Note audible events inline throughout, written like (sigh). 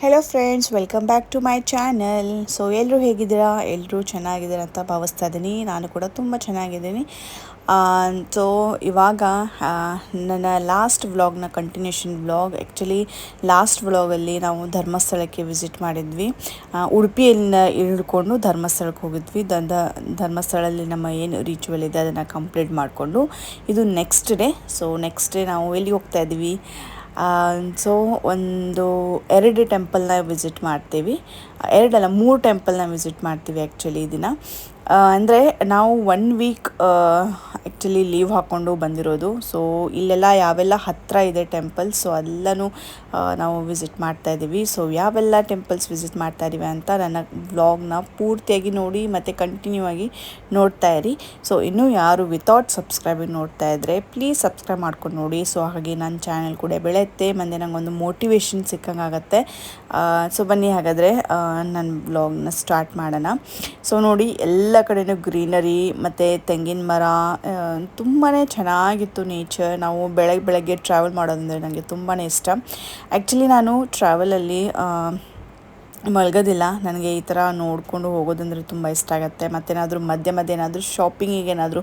Hello friends welcome back to my channel so ಎಲ್ಲರೂ ಹೇಗಿದ್ದೀರಾ? ಎಲ್ಲರೂ ಚೆನ್ನಾಗಿದ್ದೀರಾ ಅಂತ ಭಾವಿಸ್ತಾ ಇದ್ದೀನಿ. ನಾನು ಕೂಡ ತುಂಬ ಚೆನ್ನಾಗಿದ್ದೀನಿ. ಸೊ ಇವಾಗ ನನ್ನ ಲಾಸ್ಟ್ ವ್ಲಾಗ್ನ ಕಂಟಿನ್ಯೂಷನ್ ವ್ಲಾಗ್ ಆ್ಯಕ್ಚುಲಿ ಲಾಸ್ಟ್ ವ್ಲಾಗಲ್ಲಿ ನಾವು ಧರ್ಮಸ್ಥಳಕ್ಕೆ ವಿಸಿಟ್ ಮಾಡಿದ್ವಿ. ಉಡುಪಿಯಲ್ಲಿನ ಇಳ್ಕೊಂಡು ಧರ್ಮಸ್ಥಳಕ್ಕೆ ಹೋಗಿದ್ವಿ. ದಂದ ಧರ್ಮಸ್ಥಳದಲ್ಲಿ ನಮ್ಮ ಏನು ರಿಚುವಲ್ ಇದೆ ಅದನ್ನು ಕಂಪ್ಲೀಟ್ ಮಾಡಿಕೊಂಡು ಇದು next day so next day ನಾವು ಎಲ್ಲಿಗೆ ಹೋಗ್ತಾ ಇದ್ವಿ ಸೊ ಒಂದು ಎರಡು ಟೆಂಪಲ್ನ ವಿಸಿಟ್ ಮಾಡ್ತೀವಿ. ಎರಡಲ್ಲ, ಮೂರು ಟೆಂಪಲ್ನ ವಿಸಿಟ್ ಮಾಡ್ತೀವಿ ಆ್ಯಕ್ಚುಲಿ ಇದನ್ನು ದಿನ. ಅಂದರೆ ನಾವು ಒನ್ ವೀಕ್ ಆ್ಯಕ್ಚುಲಿ ಲೀವ್ ಹಾಕ್ಕೊಂಡು ಬಂದಿರೋದು. ಸೊ ಇಲ್ಲೆಲ್ಲ ಯಾವೆಲ್ಲ ಹತ್ತಿರ ಇದೆ ಟೆಂಪಲ್ಸ್ ಸೊ ಎಲ್ಲನೂ ನಾವು ವಿಸಿಟ್ ಮಾಡ್ತಾ ಇದ್ದೀವಿ. ಸೊ ಯಾವೆಲ್ಲ ಟೆಂಪಲ್ಸ್ ವಿಸಿಟ್ ಮಾಡ್ತಾ ಇದ್ದೀವಿ ಅಂತ ನನ್ನ ವ್ಲಾಗ್ನ ಪೂರ್ತಿಯಾಗಿ ನೋಡಿ, ಮತ್ತು ಕಂಟಿನ್ಯೂ ಆಗಿ ನೋಡ್ತಾ ಇರಿ. ಸೊ ಇನ್ನೂ ಯಾರು ವಿತೌಟ್ ಸಬ್ಸ್ಕ್ರೈಬಿಂಗ್ ನೋಡ್ತಾ ಇದ್ದರೆ ಪ್ಲೀಸ್ ಸಬ್ಸ್ಕ್ರೈಬ್ ಮಾಡ್ಕೊಂಡು ನೋಡಿ. ಸೊ ಹಾಗೆ ನನ್ನ ಚಾನಲ್ ಕೂಡ ಬೆಳೆಯುತ್ತೆ. ಮತ್ತು ನನಗೊಂದು ಮೋಟಿವೇಶನ್ ಸಿಕ್ಕಂಗಾಗತ್ತೆ ಸೊ ಬನ್ನಿ ಹಾಗಾದರೆ ನನ್ನ ವ್ಲಾಗ್ನ ಸ್ಟಾರ್ಟ್ ಮಾಡೋಣ. ಸೊ ನೋಡಿ, ಎಲ್ಲ ಕಡೆನೂ ಗ್ರೀನರಿ ಮತ್ತು ತೆಂಗಿನ ಮರ ತುಂಬಾ ಚೆನ್ನಾಗಿತ್ತು ನೇಚರ್ ನಾವು ಬೆಳಗ್ಗೆ ಬೆಳಗ್ಗೆ ಟ್ರಾವೆಲ್ ಮಾಡೋದಂದರೆ ನನಗೆ ತುಂಬಾ ಇಷ್ಟ. ಆ್ಯಕ್ಚುಲಿ ನಾನು ಟ್ರಾವೆಲಲ್ಲಿ ಮಲಗೋದಿಲ್ಲ. ನನಗೆ ಈ ಥರ ನೋಡಿಕೊಂಡು ಹೋಗೋದಂದ್ರೆ ತುಂಬ ಇಷ್ಟ ಆಗುತ್ತೆ. ಮತ್ತೇನಾದರೂ ಮಧ್ಯ ಮಧ್ಯ ಏನಾದರೂ ಶಾಪಿಂಗಿಗೆ ಏನಾದರೂ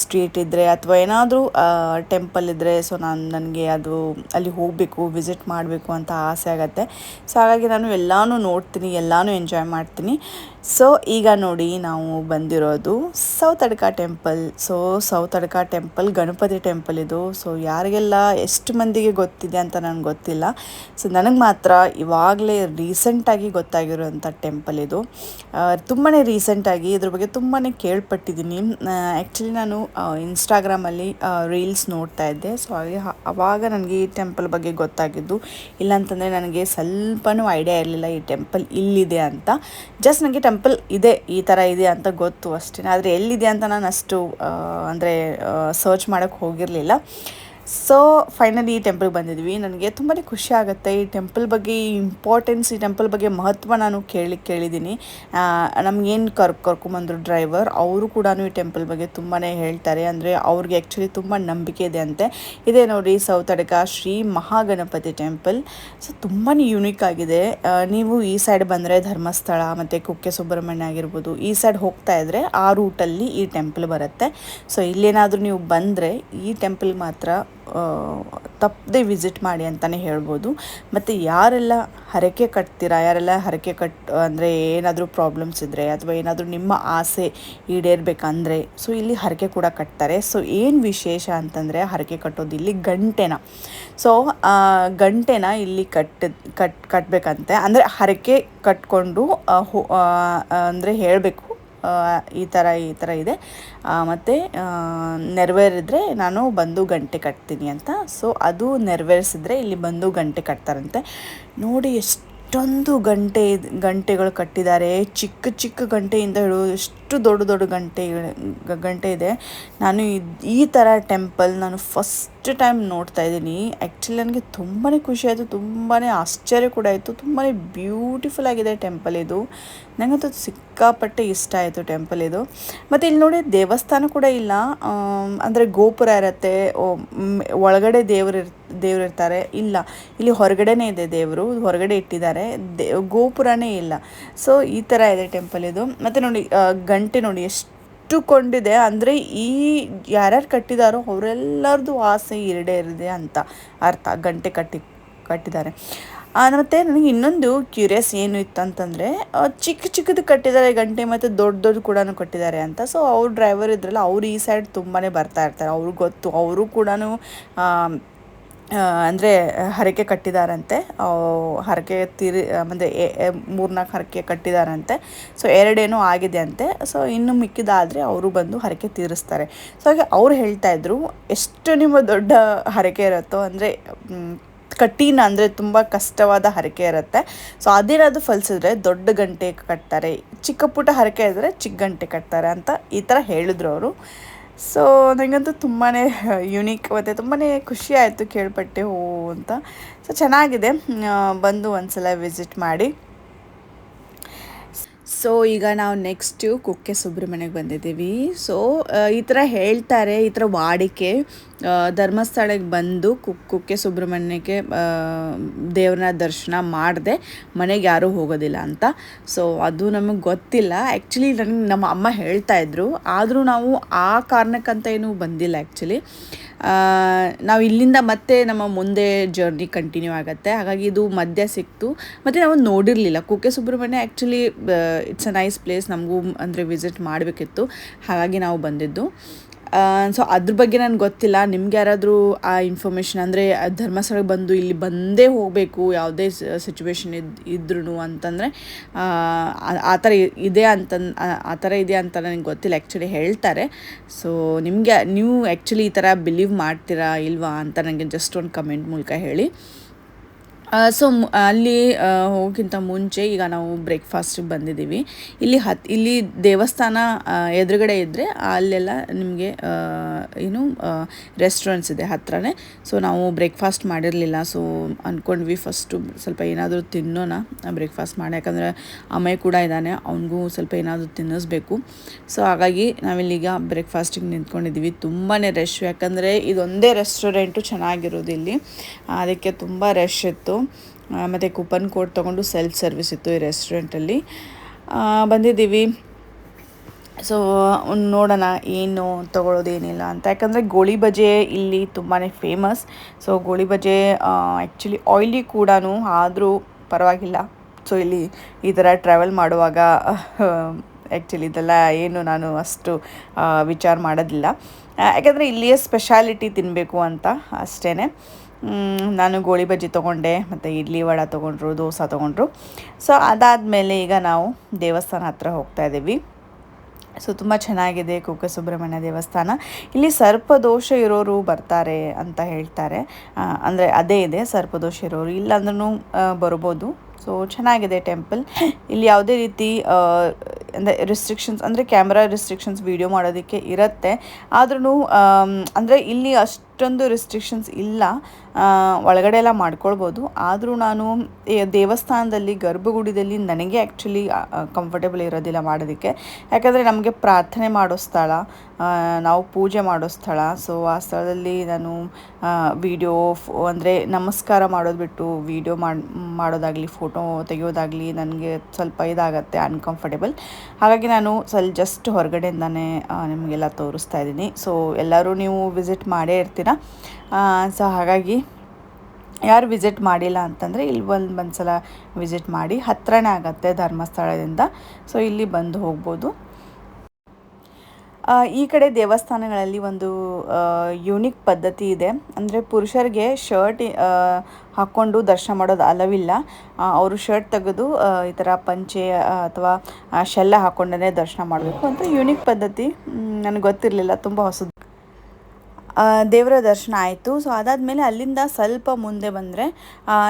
ಸ್ಟ್ರೀಟ್ ಇದ್ದರೆ ಅಥವಾ ಏನಾದರೂ ಟೆಂಪಲ್ ಇದ್ದರೆ ಸೊ ನಾನು, ನನಗೆ ಅದು ಅಲ್ಲಿ ಹೋಗಬೇಕು, ವಿಸಿಟ್ ಮಾಡಬೇಕು ಅಂತ ಆಸೆ ಆಗುತ್ತೆ. ಸೊ ಹಾಗಾಗಿ ನಾನು ಎಲ್ಲನೂ ನೋಡ್ತೀನಿ, ಎಲ್ಲನೂ ಎಂಜಾಯ್ ಮಾಡ್ತೀನಿ. ಸೊ ಈಗ ನೋಡಿ ನಾವು ಬಂದಿರೋದು Sowthadka temple. So Sowthadka temple, Ganapati temple ಇದು. ಸೊ ಯಾರಿಗೆಲ್ಲ ಎಷ್ಟು ಮಂದಿಗೆ ಗೊತ್ತಿದೆ ಅಂತ ನನಗೆ ಗೊತ್ತಿಲ್ಲ. ಸೊ ನನಗೆ ಮಾತ್ರ ಇವಾಗಲೇ ರೀಸೆಂಟಾಗಿ ಗೊತ್ತಾಗಿರುವಂಥ ಟೆಂಪಲ್ ಇದು. ತುಂಬಾ ರೀಸೆಂಟಾಗಿ ಇದ್ರ ಬಗ್ಗೆ ತುಂಬಾ ಕೇಳ್ಪಟ್ಟಿದ್ದೀನಿ. ಆ್ಯಕ್ಚುಲಿ ನಾನು ಇನ್ಸ್ಟಾಗ್ರಾಮಲ್ಲಿ ರೀಲ್ಸ್ ನೋಡ್ತಾ ಇದ್ದೆ. ಸೊ ಹಾಗೆ ಅವಾಗ ನನಗೆ ಈ ಟೆಂಪಲ್ ಬಗ್ಗೆ ಗೊತ್ತಾಗಿದ್ದು. ಇಲ್ಲಾಂತಂದರೆ ನನಗೆ ಸ್ವಲ್ಪನೂ ಐಡಿಯಾ ಇರಲಿಲ್ಲ ಈ ಟೆಂಪಲ್ ಇಲ್ಲಿದೆ ಅಂತ. ಜಸ್ಟ್ ನನಗೆ ಟೆಂಪಲ್ ಇದೆ, ಈ ಥರ ಇದೆ ಅಂತ ಗೊತ್ತು ಅಷ್ಟೇ. ಆದರೆ ಎಲ್ಲಿದೆ ಅಂತ ನಾನು ಅಷ್ಟು ಅಂದರೆ ಸರ್ಚ್ ಮಾಡೋಕ್ಕೆ ಹೋಗಿರಲಿಲ್ಲ. ಸೊ ಫೈನಲಿ ಈ ಟೆಂಪಲ್ಗೆ ಬಂದಿದ್ವಿ. ನನಗೆ ತುಂಬಾ ಖುಷಿ ಆಗುತ್ತೆ. ಈ ಟೆಂಪಲ್ ಬಗ್ಗೆ, ಈ ಇಂಪಾರ್ಟೆನ್ಸ್ ಈ ಟೆಂಪಲ್ ಬಗ್ಗೆ ಮಹತ್ವ ನಾನು ಕೇಳಿ, ಕೇಳಿದ್ದೀನಿ. ನಮಗೇನು ಕರ್, ಕರ್ಕೊಂಬಂದರು ಡ್ರೈವರ್ ಅವರು ಕೂಡ ಈ ಟೆಂಪಲ್ ಬಗ್ಗೆ ತುಂಬಾ ಹೇಳ್ತಾರೆ. ಅಂದರೆ, ಅವ್ರಿಗೆ ಆ್ಯಕ್ಚುಲಿ ತುಂಬ ನಂಬಿಕೆ ಇದೆ ಅಂತೆ. ಇದೇ ನೋಡಿ ಸೌತಡ್ಕ ಶ್ರೀ ಮಹಾಗಣಪತಿ ಟೆಂಪಲ್ ಸೊ ತುಂಬಾ ಯುನೀಕ್ ಆಗಿದೆ. ನೀವು ಈ ಸೈಡ್ ಬಂದರೆ ಧರ್ಮಸ್ಥಳ, ಮತ್ತು ಕುಕ್ಕೆ ಸುಬ್ರಹ್ಮಣ್ಯ ಆಗಿರ್ಬೋದು, ಈ ಸೈಡ್ ಹೋಗ್ತಾ ಇದ್ದರೆ ಆ ರೂಟಲ್ಲಿ ಈ ಟೆಂಪಲ್ ಬರುತ್ತೆ. ಸೊ ಇಲ್ಲೇನಾದರೂ ನೀವು ಬಂದರೆ ಈ ಟೆಂಪಲ್ ಮಾತ್ರ ತಪ್ಪದೆ ವಿಸಿಟ್ ಮಾಡಿ ಅಂತಲೇ ಹೇಳ್ಬೋದು. ಮತ್ತು ಯಾರೆಲ್ಲ ಹರಕೆ ಕಟ್ತೀರಾ? ಯಾರೆಲ್ಲ ಹರಕೆ ಕಟ್, ಅಂದರೆ ಏನಾದರೂ ಪ್ರಾಬ್ಲಮ್ಸ್ ಇದ್ದರೆ ಅಥವಾ ಏನಾದರೂ ನಿಮ್ಮ ಆಸೆ ಈಡೇರಬೇಕಂದ್ರೆ ಸೊ ಇಲ್ಲಿ ಹರಕೆ ಕೂಡ ಕಟ್ತಾರೆ. ಸೊ ಏನು ವಿಶೇಷ ಅಂತಂದರೆ ಹರಕೆ ಕಟ್ಟೋದು ಇಲ್ಲಿ ಗಂಟೆನ. ಸೊ ಗಂಟೆನ ಇಲ್ಲಿ ಕಟ್ಟ, ಕಟ್ ಕಟ್ಟಬೇಕಂತೆ ಅಂದರೆ ಹರಕೆ ಕಟ್ಕೊಂಡು ಅಂದರೆ ಹೇಳಬೇಕು. ಈ ಥರ ಈ ಥರ ಇದೆ. ಮತ್ತು ನೆರವೇರಿದ್ರೆ ನಾನು ಬಂದು ಗಂಟೆ ಕಟ್ತೀನಿ ಅಂತ. ಸೊ ಅದು ನೆರವೇರಿಸಿದ್ರೆ ಇಲ್ಲಿ ಬಂದು ಗಂಟೆ ಕಟ್ತಾರಂತೆ. ನೋಡಿ ಎಷ್ಟೊಂದು ಗಂಟೆ, ಗಂಟೆಗಳು ಕಟ್ಟಿದ್ದಾರೆ. ಚಿಕ್ಕ ಚಿಕ್ಕ ಗಂಟೆಯಿಂದ ಹಿಡಿದು ಎಷ್ಟು ದೊಡ್ಡ ದೊಡ್ಡ ಗಂಟೆ ಗಂಟೆ ಇದೆ. ನಾನು ಈ ಥರ ಟೆಂಪಲ್ ನಾನು ಫಸ್ಟ್ ಟೈಮ್ ನೋಡ್ತಾ ಇದ್ದೀನಿ. ಆ್ಯಕ್ಚುಲಿ ನನಗೆ ತುಂಬಾ ಖುಷಿ ಆಯಿತು ತುಂಬಾ ಆಶ್ಚರ್ಯ ಕೂಡ ಆಯಿತು ತುಂಬಾ ಬ್ಯೂಟಿಫುಲ್ ಆಗಿದೆ ಟೆಂಪಲ್ ಇದು. ನನಗಂತೂ ಸಿಕ್ಕಾಪಟ್ಟೆ ಇಷ್ಟ ಆಯಿತು ಟೆಂಪಲ್ ಇದು. ಮತ್ತು ಇಲ್ಲಿ ನೋಡಿ ದೇವಸ್ಥಾನ ಕೂಡ ಇಲ್ಲ. ಅಂದರೆ ಗೋಪುರ ಇರುತ್ತೆ ಒಳಗಡೆ ದೇವರು ದೇವ್ರು ಇರ್ತಾರೆ. ಇಲ್ಲ, ಇಲ್ಲಿ ಹೊರಗಡೆನೇ ಇದೆ ದೇವರು, ಹೊರಗಡೆ ಇಟ್ಟಿದ್ದಾರೆ. ಗೋಪುರನೇ ಇಲ್ಲ. ಸೊ ಈ ಥರ ಇದೆ ಟೆಂಪಲ್ ಇದು. ಮತ್ತು ನೋಡಿ ಗಂಟೆ ನೋಡಿ, ಎಷ್ಟು ಕೊಂಡಿದೆ ಅಂದರೆ ಈ ಯಾರ್ಯಾರು ಕಟ್ಟಿದಾರೋ ಅವರೆಲ್ಲರದು ಆಸೆ ಈಡೇರಿದೆ ಅಂತ ಅರ್ಥ. ಗಂಟೆ ಕಟ್ಟಿ, ಕಟ್ಟಿದ್ದಾರೆ. ಮತ್ತು ಮತ್ತೆ ನನಗೆ ಇನ್ನೊಂದು ಕ್ಯೂರಿಯಸ್ ಏನು ಇತ್ತು ಅಂತಂದರೆ ಚಿಕ್ಕ ಚಿಕ್ಕದು ಕಟ್ಟಿದ್ದಾರೆ ಗಂಟೆ ಮತ್ತು ದೊಡ್ಡ ದೊಡ್ಡ ಕೂಡ ಕಟ್ಟಿದ್ದಾರೆ ಅಂತ. ಸೊ ಅವ್ರ ಡ್ರೈವರ್ ಇದ್ರಲ್ಲ, ಅವ್ರು ಈ ಸೈಡ್ ತುಂಬಾ ಬರ್ತಾ ಇರ್ತಾರೆ. ಅವ್ರಿಗೆ ಗೊತ್ತು. ಅವರು ಕೂಡ ಅಂದರೆ ಹರಕೆ ಕಟ್ಟಿದಾರಂತೆ. ಹರಕೆ ತೀರಿ ಅಂದರೆ ಮೂರ್ನಾಲ್ಕು ಹರಕೆ ಕಟ್ಟಿದಾರಂತೆ. ಸೊ ಎರಡೇನೋ ಆಗಿದೆ ಅಂತೆ. ಸೊ ಇನ್ನು ಮಿಕ್ಕಿದಾದರೆ ಅವರು ಬಂದು ಹರಕೆ ತೀರಿಸ್ತಾರೆ. ಸೊ ಹಾಗೆ ಅವ್ರು ಹೇಳ್ತಾ ಇದ್ರು, ಎಷ್ಟು ನಿಮ್ಮ ದೊಡ್ಡ ಹರಕೆ ಇರುತ್ತೋ, ಅಂದರೆ ಕಠಿಣ ಅಂದರೆ ತುಂಬ ಕಷ್ಟವಾದ ಹರಕೆ ಇರುತ್ತೆ. ಸೊ ಅದೇನಾದರೂ ಫಲಿಸಿದ್ರೆ ದೊಡ್ಡ ಗಂಟೆ ಕಟ್ತಾರೆ. ಚಿಕ್ಕ ಪುಟ್ಟ ಹರಕೆ ಇದ್ದರೆ ಚಿಕ್ಕ ಗಂಟೆ ಕಟ್ತಾರೆ ಅಂತ ಈ ಥರ ಹೇಳಿದ್ರು ಅವರು. ಸೊ ನನಗಂತೂ ತುಂಬಾ ಯುನೀಕ್ ಮತ್ತು ತುಂಬಾ ಖುಷಿ ಆಯಿತು ಕೇಳ್ಪಟ್ಟೆ ಹೋ ಅಂತ. ಸೊ ಚೆನ್ನಾಗಿದೆ. ಬಂದು ಒಂದು ಸಲ ವಿಸಿಟ್ ಮಾಡಿ. ಸೊ ಈಗ ನಾವು ನೆಕ್ಸ್ಟು ಕುಕ್ಕೆ ಸುಬ್ರಹ್ಮಣ್ಯಕ್ಕೆ ಬಂದಿದ್ದೀವಿ. ಸೊ ಈ ಥರ ಹೇಳ್ತಾರೆ, ಈ ಥರ ವಾಡಿಕೆ ಧರ್ಮಸ್ಥಳಕ್ಕೆ ಬಂದು ಕುಕ್ ಕುಕ್ಕೆ ಸುಬ್ರಹ್ಮಣ್ಯಕ್ಕೆ ದೇವ್ರನ್ನ ದರ್ಶನ ಮಾಡಿದೆ ಮನೆಗೆ ಯಾರೂ ಹೋಗೋದಿಲ್ಲ ಅಂತ. ಸೊ ಅದು ನಮಗೆ ಗೊತ್ತಿಲ್ಲ. ಆ್ಯಕ್ಚುಲಿ ನನಗೆ ನಮ್ಮ ಅಮ್ಮ ಹೇಳ್ತಾಯಿದ್ರು ಆದರೂ ನಾವು ಆ ಕಾರಣಕ್ಕಂತ ಏನೂ ಬಂದಿಲ್ಲ ಆ್ಯಕ್ಚುಲಿ ನಾವು ಇಲ್ಲಿಂದ ಮತ್ತೆ ನಮ್ಮ ಮುಂದೆ ಜರ್ನಿ ಕಂಟಿನ್ಯೂ ಆಗುತ್ತೆ. ಹಾಗಾಗಿ ಇದು ಮಧ್ಯ ಸಿಕ್ತು. ಮತ್ತು ನಾವು ನೋಡಿರಲಿಲ್ಲ. Kukke Subrahmanya actually it's a nice place ನಮಗೂ ಅಂದರೆ ವಿಸಿಟ್ ಮಾಡಬೇಕಿತ್ತು. ಹಾಗಾಗಿ ನಾವು ಬಂದಿದ್ದು. ಸೊ ಅದ್ರ ಬಗ್ಗೆ ನನಗೆ ಗೊತ್ತಿಲ್ಲ. ನಿಮ್ಗೆ ಯಾರಾದರೂ ಆ ಇನ್ಫಾರ್ಮೇಷನ್ ಅಂದರೆ ಧರ್ಮಸ್ಥಳಕ್ಕೆ ಬಂದು ಇಲ್ಲಿ ಬಂದೇ ಹೋಗಬೇಕು, ಯಾವುದೇ ಸಿಚುವೇಶನ್ ಇದ್ ಇದ್ರೂ ಅಂತಂದರೆ, ಆ ಥರ ಇದೆ ಅಂತ ಆ ಥರ ಇದೆ ಅಂತ ನನಗೆ ಗೊತ್ತಿಲ್ಲ. ಆ್ಯಕ್ಚುಲಿ ಹೇಳ್ತಾರೆ. ಸೊ ನಿಮಗೆ, ನೀವು ಆ್ಯಕ್ಚುಲಿ ಈ ಥರ ಬಿಲೀವ್ ಮಾಡ್ತೀರಾ ಇಲ್ವಾ ಅಂತ ನನಗೆ ಜಸ್ಟ್ ಒಂದು ಕಮೆಂಟ್ ಮೂಲಕ ಹೇಳಿ. ಸೊ ಅಲ್ಲಿ ಹೋಗೋಕ್ಕಿಂತ ಮುಂಚೆ ಈಗ ನಾವು ಬ್ರೇಕ್ಫಾಸ್ಟಿಗೆ ಬಂದಿದ್ದೀವಿ. ಇಲ್ಲಿ ಹತ್, ಇಲ್ಲಿ ದೇವಸ್ಥಾನ ಎದುರುಗಡೆ ಇದ್ದರೆ ಅಲ್ಲೆಲ್ಲ ನಿಮಗೆ ಏನು ರೆಸ್ಟೋರೆಂಟ್ಸ್ ಇದೆ ಹತ್ರನೇ. ಸೊ ನಾವು ಬ್ರೇಕ್ಫಾಸ್ಟ್ ಮಾಡಿರಲಿಲ್ಲ. ಸೊ ಅಂದ್ಕೊಂಡ್ವಿ ಫಸ್ಟು ಸ್ವಲ್ಪ ಏನಾದರೂ ತಿನ್ನೋಣ ಬ್ರೇಕ್ಫಾಸ್ಟ್ ಮಾಡಿ. ಯಾಕಂದರೆ ಅಮ್ಮಯ್ಯ ಕೂಡ ಇದ್ದಾನೆ, ಅವನಿಗೂ ಸ್ವಲ್ಪ ಏನಾದರೂ ತಿನ್ನಿಸ್ಬೇಕು. ಸೊ ಹಾಗಾಗಿ ನಾವಿಲ್ಲೀಗ ಬ್ರೇಕ್ಫಾಸ್ಟಿಗೆ ನಿಂತ್ಕೊಂಡಿದ್ದೀವಿ. ತುಂಬಾ ರಶ್ ಯಾಕಂದರೆ ಇದೊಂದೇ ರೆಸ್ಟೋರೆಂಟು ಚೆನ್ನಾಗಿರೋದು ಇಲ್ಲಿ ಅದಕ್ಕೆ ತುಂಬ ರಶ್ ಇತ್ತು. ಮತ್ತು ಕೂಪನ್ ಕೋಡ್ ತೊಗೊಂಡು ಸೆಲ್ಫ್ ಸರ್ವಿಸ್ ಇತ್ತು ಈ ರೆಸ್ಟೋರೆಂಟಲ್ಲಿ ಬಂದಿದ್ದೀವಿ. ಸೊ ನೋಡೋಣ ಏನು ತೊಗೊಳ್ಳೋದೇನಿಲ್ಲ ಅಂತ. ಯಾಕಂದರೆ ಗೋಳಿ ಬಜೆ ಇಲ್ಲಿ ತುಂಬಾ famous so goli baje actually ಆಯ್ಲಿ ಕೂಡ ಆದರೂ ಪರವಾಗಿಲ್ಲ. ಸೊ ಇಲ್ಲಿ ಈ ಥರ ಟ್ರಾವೆಲ್ ಮಾಡುವಾಗ ಆ್ಯಕ್ಚುಲಿ ಇದೆಲ್ಲ ಏನು ನಾನು ಅಷ್ಟು ವಿಚಾರ ಮಾಡೋದಿಲ್ಲ. ಯಾಕಂದರೆ ಇಲ್ಲಿಯ ಸ್ಪೆಷಾಲಿಟಿ ತಿನ್ನಬೇಕು ಅಂತ ಅಷ್ಟೇ ನಾನು ಗೋಳಿ ಬಜ್ಜಿ ತೊಗೊಂಡೆ, ಮತ್ತು ಇಡ್ಲಿ ವಡ ತೊಗೊಂಡ್ರು, ದೋಸೆ ತೊಗೊಂಡ್ರು. ಸೊ ಅದಾದಮೇಲೆ ಈಗ ನಾವು ದೇವಸ್ಥಾನ ಹತ್ರ ಹೋಗ್ತಾ ಇದ್ದೀವಿ. ಸೊ ತುಂಬ ಚೆನ್ನಾಗಿದೆ ಕುಕ್ಕೆ ಸುಬ್ರಹ್ಮಣ್ಯ ದೇವಸ್ಥಾನ. ಇಲ್ಲಿ ಸರ್ಪದೋಷ ಇರೋರು ಬರ್ತಾರೆ ಅಂತ ಹೇಳ್ತಾರೆ. ಅಂದರೆ ಅದೇ ಇದೆ ಸರ್ಪದೋಷ ಇರೋರು. ಇಲ್ಲಾಂದ್ರೂ ಬರ್ಬೋದು. ಸೊ ಚೆನ್ನಾಗಿದೆ ಟೆಂಪಲ್. ಇಲ್ಲಿ ಯಾವುದೇ ರೀತಿ ಅಂದರೆ ರಿಸ್ಟ್ರಿಕ್ಷನ್ಸ್ ಅಂದರೆ ಕ್ಯಾಮ್ರಾ ರಿಸ್ಟ್ರಿಕ್ಷನ್ಸ್ ವೀಡಿಯೋ ಮಾಡೋದಕ್ಕೆ ಇರುತ್ತೆ. ಆದ್ರೂ ಅಂದರೆ ಇಲ್ಲಿ ಅಷ್ಟೊಂದು ರಿಸ್ಟ್ರಿಕ್ಷನ್ಸ್ ಇಲ್ಲ. ಒಳಗಡೆ ಎಲ್ಲ ಮಾಡ್ಕೊಳ್ಬೋದು. ಆದರೂ ನಾನು ದೇವಸ್ಥಾನದಲ್ಲಿ, ಗರ್ಭಗುಡಿದಲ್ಲಿ ನನಗೆ ಆ್ಯಕ್ಚುಲಿ ಕಂಫರ್ಟೇಬಲ್ ಇರೋದಿಲ್ಲ ಮಾಡೋದಕ್ಕೆ. ಯಾಕಂದರೆ ನಮಗೆ ಪ್ರಾರ್ಥನೆ ಮಾಡೋ ಸ್ಥಳ ನಾವು ಪೂಜೆ ಮಾಡೋ ಸ್ಥಳ. ಸೊ ಆ ಸ್ಥಳದಲ್ಲಿ ನಾನು ವಿಡಿಯೋ ಅಂದರೆ ನಮಸ್ಕಾರ ಮಾಡೋದು ಬಿಟ್ಟು ವಿಡಿಯೋ ಮಾಡಿ, ಮಾಡೋದಾಗಲಿ ಫೋಟೋ ತೆಗೆಯೋದಾಗಲಿ ನನಗೆ ಸ್ವಲ್ಪ ಇದಾಗತ್ತೆ ಅನ್ಕಂಫರ್ಟೇಬಲ್ ಹಾಗಾಗಿ ನಾನು ಸ್ವಲ್ಪ ಜಸ್ಟ್ ಹೊರಗಡೆಯಿಂದಾನೇ ನಿಮಗೆಲ್ಲ ತೋರಿಸ್ತಾ ಇದ್ದೀನಿ. ಸೊ ಎಲ್ಲರೂ ನೀವು ವಿಸಿಟ್ ಮಾಡೇ ಇರ್ತೀರ. ಸೊ ಹಾಗಾಗಿ ಯಾರು ವಿಸಿಟ್ ಮಾಡಿಲ್ಲ ಅಂತಂದರೆ ಇಲ್ಲಿ ಒಂದು ಸಲ ವಿಸಿಟ್ ಮಾಡಿ ಹತ್ರನೇ ಆಗತ್ತೆ ಧರ್ಮಸ್ಥಳದಿಂದ. ಸೊ ಇಲ್ಲಿ ಬಂದು ಹೋಗ್ಬೋದು. ಆ, ಈ ಕಡೆ ದೇವಸ್ಥಾನಗಳಲ್ಲಿ ಒಂದು ಯೂನಿಕ್ ಪದ್ಧತಿ ಇದೆ. ಅಂದರೆ ಪುರುಷರಿಗೆ ಶರ್ಟ್ ಹಾಕ್ಕೊಂಡು ದರ್ಶನ ಮಾಡೋದು ಅಲವಿಲ್ಲ. ಅವರು ಶರ್ಟ್ ತೆಗೆದು ಈ ಥರ ಪಂಚೆ ಅಥವಾ ಶೆಲ್ಲ ಹಾಕ್ಕೊಂಡೇ ದರ್ಶನ ಮಾಡಬೇಕು ಅಂತ ಯೂನಿಕ್ ಪದ್ಧತಿ. ನನಗೆ ಗೊತ್ತಿರಲಿಲ್ಲ ತುಂಬ ಹೊಸದು. ಆ, ದೇವರ ದರ್ಶನ ಆಯಿತು. ಸೊ ಅದಾದಮೇಲೆ ಅಲ್ಲಿಂದ ಸ್ವಲ್ಪ ಮುಂದೆ ಬಂದರೆ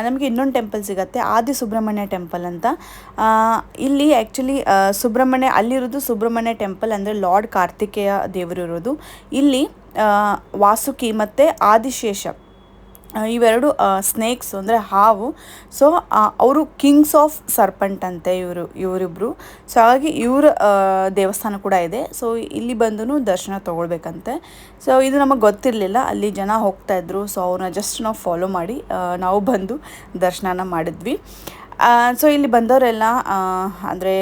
ನಮಗೆ ಇನ್ನೊಂದು ಟೆಂಪಲ್ ಸಿಗುತ್ತೆ, ಆದಿ ಸುಬ್ರಹ್ಮಣ್ಯ ಟೆಂಪಲ್ ಅಂತ. ಇಲ್ಲಿ ಆ್ಯಕ್ಚುಲಿ ಸುಬ್ರಹ್ಮಣ್ಯ ಅಲ್ಲಿರೋದು ಸುಬ್ರಹ್ಮಣ್ಯ ಟೆಂಪಲ್ ಅಂದರೆ ಲಾರ್ಡ್ ಕಾರ್ತಿಕೇಯ ದೇವರು ಇರೋದು ಇಲ್ಲಿ ವಾಸುಕಿ ಮತ್ತು ಆದಿಶೇಷ. ಇವೆರಡು ಸ್ನೇಕ್ಸ್ ಅಂದರೆ ಹಾವು. ಸೊ ಅವರು ಕಿಂಗ್ಸ್ ಆಫ್ ಸರ್ಪಂಟ್ ಅಂತೆ ಇವರು ಇವರಿಬ್ಬರು ಸೊ ಹಾಗಾಗಿ ಇವರ ದೇವಸ್ಥಾನ ಕೂಡ ಇದೆ. ಸೊ ಇಲ್ಲಿ ಬಂದು ದರ್ಶನ ತೊಗೊಳ್ಬೇಕಂತೆ. ಸೊ ಇದು ನಮಗೆ ಗೊತ್ತಿರಲಿಲ್ಲ. ಅಲ್ಲಿ ಜನ ಹೋಗ್ತಾ ಇದ್ರು. ಸೊ ಅವ್ರನ್ನ ಜಸ್ಟ್ ನಾವು ಫಾಲೋ ಮಾಡಿ ನಾವು ಬಂದು ದರ್ಶನನ ಮಾಡಿದ್ವಿ. ಸೊ ಇಲ್ಲಿ ಬಂದವರೆಲ್ಲ ಅಂದರೆ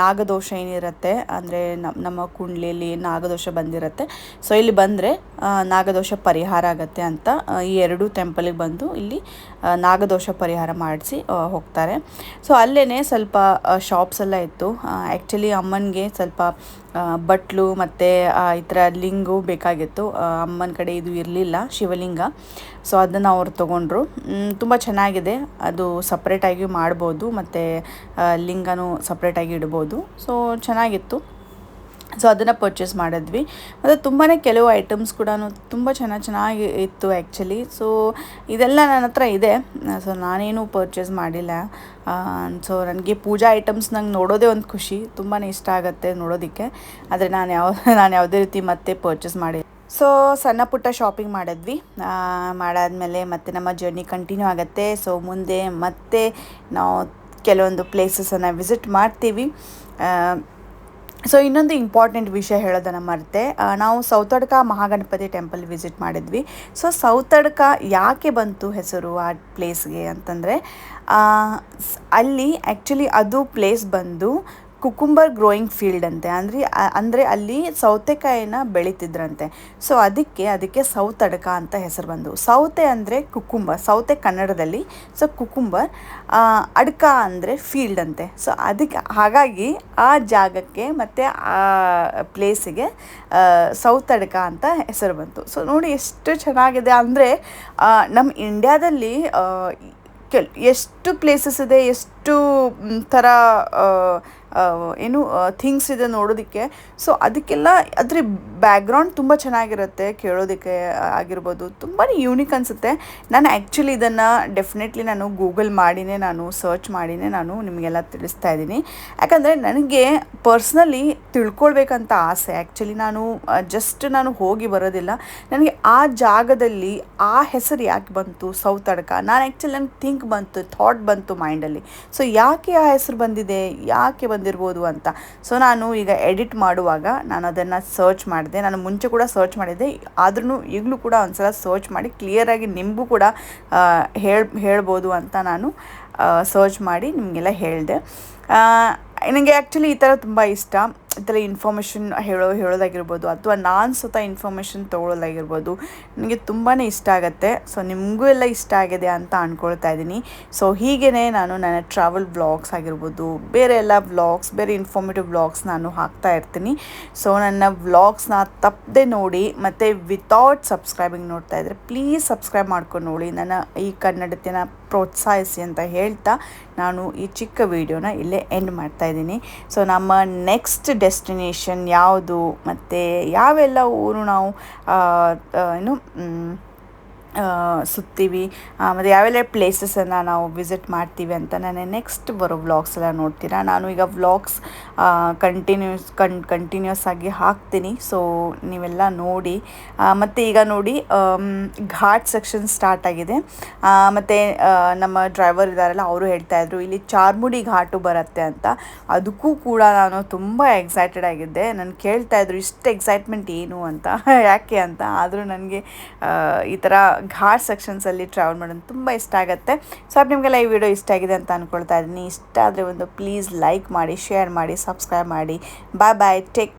ನಾಗದೋಷ ಏನಿರುತ್ತೆ, ಅಂದರೆ ನಮ್ಮ ನಮ್ಮ ಕುಂಡ್ಲಿಯಲ್ಲಿ ನಾಗದೋಷ ಬಂದಿರುತ್ತೆ. ಸೊ ಇಲ್ಲಿ ಬಂದರೆ ನಾಗದೋಷ ಪರಿಹಾರ ಆಗುತ್ತೆ ಅಂತ ಈ ಎರಡೂ ಟೆಂಪಲಿಗೆ ಬಂದು ಇಲ್ಲಿ ನಾಗದೋಷ ಪರಿಹಾರ ಮಾಡಿಸಿ ಹೋಗ್ತಾರೆ. ಸೊ ಅಲ್ಲೇ ಸ್ವಲ್ಪ ಶಾಪ್ಸ್ ಎಲ್ಲ ಇತ್ತು. ಆ್ಯಕ್ಚುಲಿ ಅಮ್ಮನಿಗೆ ಸ್ವಲ್ಪ ಬಟ್ಲು ಮತ್ತು ಈ ಥರ ಲಿಂಗು ಬೇಕಾಗಿತ್ತು. ಅಮ್ಮನ ಕಡೆ ಇದು ಇರಲಿಲ್ಲ, ಶಿವಲಿಂಗ. ಸೊ ಅದನ್ನು ಅವ್ರು ತೊಗೊಂಡ್ರು. ತುಂಬ ಚೆನ್ನಾಗಿದೆ. ಅದು ಸಪ್ರೇಟಾಗಿ ಮಾಡ್ಬೋದು, ಮತ್ತು ಲಿಂಗನೂ ಸಪ್ರೇಟಾಗಿ ಇಡ್ಬೋದು. ಸೊ ಚೆನ್ನಾಗಿತ್ತು. ಸೊ ಅದನ್ನು ಪರ್ಚೇಸ್ ಮಾಡಿದ್ವಿ. ಮತ್ತು ತುಂಬಾ ಕೆಲವು ಐಟಮ್ಸ್ ಕೂಡ ತುಂಬ ಚೆನ್ನಾಗಿ ಚೆನ್ನಾಗಿ ಇತ್ತು ಆ್ಯಕ್ಚುಲಿ ಸೊ ಇದೆಲ್ಲ ನನ್ನ ಹತ್ರ ಇದೆ. ಸೊ ನಾನೇನು ಪರ್ಚೇಸ್ ಮಾಡಿಲ್ಲ. ಸೊ ನನಗೆ ಪೂಜಾ ಐಟಮ್ಸ್ ನಂಗೆ ನೋಡೋದೇ ಒಂದು ಖುಷಿ. ತುಂಬಾ ಇಷ್ಟ ಆಗುತ್ತೆ ನೋಡೋದಕ್ಕೆ. ಆದರೆ ನಾನು ಯಾವ, (laughs) ನಾನು ಯಾವುದೇ ರೀತಿ ಮತ್ತೆ ಪರ್ಚೇಸ್ ಮಾಡಿ ಸೊ ಸಣ್ಣ ಪುಟ್ಟ ಶಾಪಿಂಗ್ ಮಾಡಿದ್ವಿ. ಮಾಡಾದಮೇಲೆ ಮತ್ತೆ ನಮ್ಮ ಜರ್ನಿ ಕಂಟಿನ್ಯೂ ಆಗುತ್ತೆ. ಸೊ ಮುಂದೆ ಮತ್ತೆ ನಾವು ಕೆಲವೊಂದು ಪ್ಲೇಸಸನ್ನು ವಿಸಿಟ್ ಮಾಡ್ತೀವಿ. ಸೊ ಇನ್ನೊಂದು ಇಂಪಾರ್ಟೆಂಟ್ ವಿಷಯ ಹೇಳೋದನ್ನು ಮರೆತೆ. ನಾವು ಸೌತಡ್ಕ ಮಹಾಗಣಪತಿ ಟೆಂಪಲ್ ವಿಸಿಟ್ ಮಾಡಿದ್ವಿ. ಸೊ ಸೌತಡ್ಕ ಯಾಕೆ ಬಂತು ಹೆಸರು ಆ ಪ್ಲೇಸ್ಗೆ ಅಂತಂದರೆ ಅಲ್ಲಿ ಆ್ಯಕ್ಚುಲಿ ಅದು ಪ್ಲೇಸ್ ಬಂದು ಕುಕುಂಬರ್ ಗ್ರೋಯಿಂಗ್ ಫೀಲ್ಡ್ ಅಂತೆ. ಅಂದರೆ ಅಂದರೆ ಅಲ್ಲಿ ಸೌತೆಕಾಯಿನ ಬೆಳೀತಿದ್ರಂತೆ. ಸೊ, ಅದಕ್ಕೆ ಅದಕ್ಕೆ ಸೌತಡಕ ಅಂತ ಹೆಸರು ಬಂದು. ಸೌತೆ ಅಂದರೆ ಕುಕುಂಬರ್ ಸೌತೆ ಕನ್ನಡದಲ್ಲಿ. ಸೊ, ಕುಕುಂಬರ್ ಅಡಕ ಅಂದರೆ ಫೀಲ್ಡ್ ಅಂತೆ. ಸೊ, ಅದಕ್ಕೆ, ಹಾಗಾಗಿ ಆ ಜಾಗಕ್ಕೆ ಮತ್ತು ಆ ಪ್ಲೇಸಿಗೆ ಸೌತಡಕ ಅಂತ ಹೆಸರು ಬಂತು. ಸೊ, ನೋಡಿ ಎಷ್ಟು ಚೆನ್ನಾಗಿದೆ ಅಂದರೆ ನಮ್ಮ ಇಂಡ್ಯಾದಲ್ಲಿ ಕೆಲ್, ಎಷ್ಟು ಪ್ಲೇಸಸ್ ಇದೆ, ಎಷ್ಟು ಥರ ಏನು ಥಿಂಗ್ಸ್ ಇದೆ ನೋಡೋದಕ್ಕೆ. ಸೊ ಅದಕ್ಕೆಲ್ಲ ಅದ್ರ ಬ್ಯಾಕ್ಗ್ರೌಂಡ್ ತುಂಬ ಚೆನ್ನಾಗಿರುತ್ತೆ ಕೇಳೋದಕ್ಕೆ ಆಗಿರ್ಬೋದು. ತುಂಬಾ ಯೂನಿಕ್ ಅನಿಸುತ್ತೆ. ನಾನು ಆ್ಯಕ್ಚುಲಿ ಇದನ್ನು ಡೆಫಿನೆಟ್ಲಿ ನಾನು ಗೂಗಲ್ ಮಾಡಿನೇ, ನಾನು ಸರ್ಚ್ ಮಾಡಿನೇ, ನಾನು ನಿಮಗೆಲ್ಲ ತಿಳಿಸ್ತಾ ಇದ್ದೀನಿ. ಯಾಕಂದರೆ ನನಗೆ ಪರ್ಸ್ನಲಿ ತಿಳ್ಕೊಳ್ಬೇಕಂತ ಆಸೆ. ಆ್ಯಕ್ಚುಲಿ ನಾನು ಜಸ್ಟ್ ನಾನು ಹೋಗಿ ಬರೋದಿಲ್ಲ. ನನಗೆ ಆ ಜಾಗದಲ್ಲಿ ಆ ಹೆಸರು ಯಾಕೆ ಬಂತು? ಸೌತ್ ಅಡ್ಕ. ನಾನು ಆ್ಯಕ್ಚುಲಿ ನನಗೆ ಥಿಂಕ್ ಬಂತು ಥಾಟ್ ಬಂತು ಮೈಂಡಲ್ಲಿ ಸೊ ಯಾಕೆ ಆ ಹೆಸರು ಬಂದಿದೆ? ಯಾಕೆ ಬಂದಿರ್ಬೋದು ಅಂತ. ಸೊ ನಾನು ಈಗ ಎಡಿಟ್ ಮಾಡುವಾಗ ನಾನು ಅದನ್ನು ಸರ್ಚ್ ಮಾಡಿದೆ. ನಾನು ಮುಂಚೆ ಕೂಡ ಸರ್ಚ್ ಮಾಡಿದ್ದೆ. ಆದ್ರೂ ಈಗಲೂ ಕೂಡ ಒಂದ್ಸಲ ಸರ್ಚ್ ಮಾಡಿ ಕ್ಲಿಯರಾಗಿ ನಿಮಗೂ ಕೂಡ ಹೇಳ್, ಹೇಳ್ಬೋದು ಅಂತ ನಾನು ಸರ್ಚ್ ಮಾಡಿ ನಿಮಗೆಲ್ಲ ಹೇಳಿದೆ. ನನಗೆ ಆ್ಯಕ್ಚುಲಿ ಈ ಥರ ತುಂಬ ಇಷ್ಟ. ಈ ಥರ ಇನ್ಫಾರ್ಮೇಷನ್ ಹೇಳೋ, ಹೇಳೋದಾಗಿರ್ಬೋದು ಅಥವಾ ನಾನು ಸ್ವತಃ ಇನ್ಫಾರ್ಮೇಷನ್ ತೊಗೊಳ್ಳೋದಾಗಿರ್ಬೋದು, ನನಗೆ ತುಂಬಾ ಇಷ್ಟ ಆಗುತ್ತೆ. ಸೊ ನಿಮಗೂ ಎಲ್ಲ ಇಷ್ಟ ಆಗಿದೆ ಅಂತ ಅಂದ್ಕೊಳ್ತಾ ಇದ್ದೀನಿ. ಸೊ ಹೀಗೇ ನಾನು ನನ್ನ ಟ್ರಾವೆಲ್ ಬ್ಲಾಗ್ಸ್ ಆಗಿರ್ಬೋದು, ಬೇರೆ ಎಲ್ಲ ಬ್ಲಾಗ್ಸ್ ಬೇರೆ ಇನ್ಫಾರ್ಮೇಟಿವ್ ಬ್ಲಾಗ್ಸ್ ನಾನು ಹಾಕ್ತಾ ಇರ್ತೀನಿ. ಸೊ ನನ್ನ ವ್ಲಾಗ್ಸ್ನ ತಪ್ಪದೆ ನೋಡಿ, ಮತ್ತು ವಿತೌಟ್ ಸಬ್ಸ್ಕ್ರೈಬಿಂಗ್ ನೋಡ್ತಾ ಇದ್ದರೆ ಪ್ಲೀಸ್ ಸಬ್ಸ್ಕ್ರೈಬ್ ಮಾಡ್ಕೊಂಡು ನೋಡಿ. ನನ್ನ ಈ ಕನ್ನಡತಿನ ಪ್ರೋತ್ಸಾಹಿಸಿ ಅಂತ ಹೇಳ್ತಾ ನಾನು ಈ ಚಿಕ್ಕ ವಿಡಿಯೋನ ಇಲ್ಲೇ ಎಂಡ್ ಮಾಡ್ತಾ ಇದ್ದೀನಿ. ಸೊ ನಮ್ಮ ನೆಕ್ಸ್ಟ್ ಡೆಸ್ಟಿನೇಷನ್ ಯಾವುದು ಮತ್ತು ಯಾವೆಲ್ಲ ಊರು ನಾವು ಏನು ಸುತ್ತೀವಿ. ಮತ್ತು ಯಾವೆಲ್ಲ ಪ್ಲೇಸಸನ್ನು ನಾವು ವಿಸಿಟ್ ಮಾಡ್ತೀವಿ ಅಂತ ನಾನು ನೆಕ್ಸ್ಟ್ ಬರೋ ವ್ಲಾಗ್ಸ್ ಎಲ್ಲ ನೋಡ್ತೀರಾ? ನಾನು ಈಗ ವ್ಲಾಗ್ಸ್ ಕಂಟಿನ್ಯೂಸ್ ಕನ್ ಕಂಟಿನ್ಯೂಸ್ ಆಗಿ ಹಾಕ್ತೀನಿ. ಸೊ ನೀವೆಲ್ಲ ನೋಡಿ. ಮತ್ತು ಈಗ ನೋಡಿ ಘಾಟ್ ಸೆಕ್ಷನ್ ಸ್ಟಾರ್ಟ್ ಆಗಿದೆ. ಮತ್ತು ನಮ್ಮ ಡ್ರೈವರ್ ಇದ್ದಾರಲ್ಲ ಅವರು ಹೇಳ್ತಾ ಇದ್ರು, ಇಲ್ಲಿ ಚಾರ್ಮುಡಿ ಘಾಟು ಬರುತ್ತೆ ಅಂತ. ಅದಕ್ಕೂ ಕೂಡ ನಾನು ತುಂಬ ಎಕ್ಸೈಟೆಡ್ ಆಗಿದ್ದೆ. ನಾನು ಕೇಳ್ತಾಯಿದ್ರು ಇಷ್ಟು ಎಕ್ಸೈಟ್ಮೆಂಟ್ ಏನು ಅಂತ? (laughs) ಯಾಕೆ ಅಂತ? ಆದರೂ ನನಗೆ ಈ ಥರ ಘಾಟ್ ಸೆಕ್ಷನ್ಸಲ್ಲಿ ಟ್ರಾವೆಲ್ ಮಾಡೋದು ತುಂಬ ಇಷ್ಟ ಆಗುತ್ತೆ. ಸೊ ಅದು ನಿಮಗೆಲ್ಲ ಈ ವಿಡಿಯೋ ಇಷ್ಟ ಆಗಿದೆ ಅಂತ ಅಂದ್ಕೊಳ್ತಾ ಇದ್ದೀನಿ. ಇಷ್ಟ ಆದರೆ ಒಂದು ಪ್ಲೀಸ್ ಲೈಕ್ ಮಾಡಿ ಶೇರ್ ಮಾಡಿ ಸಬ್ಸ್ಕ್ರೈಬ್ ಮಾಡಿ. Bye bye take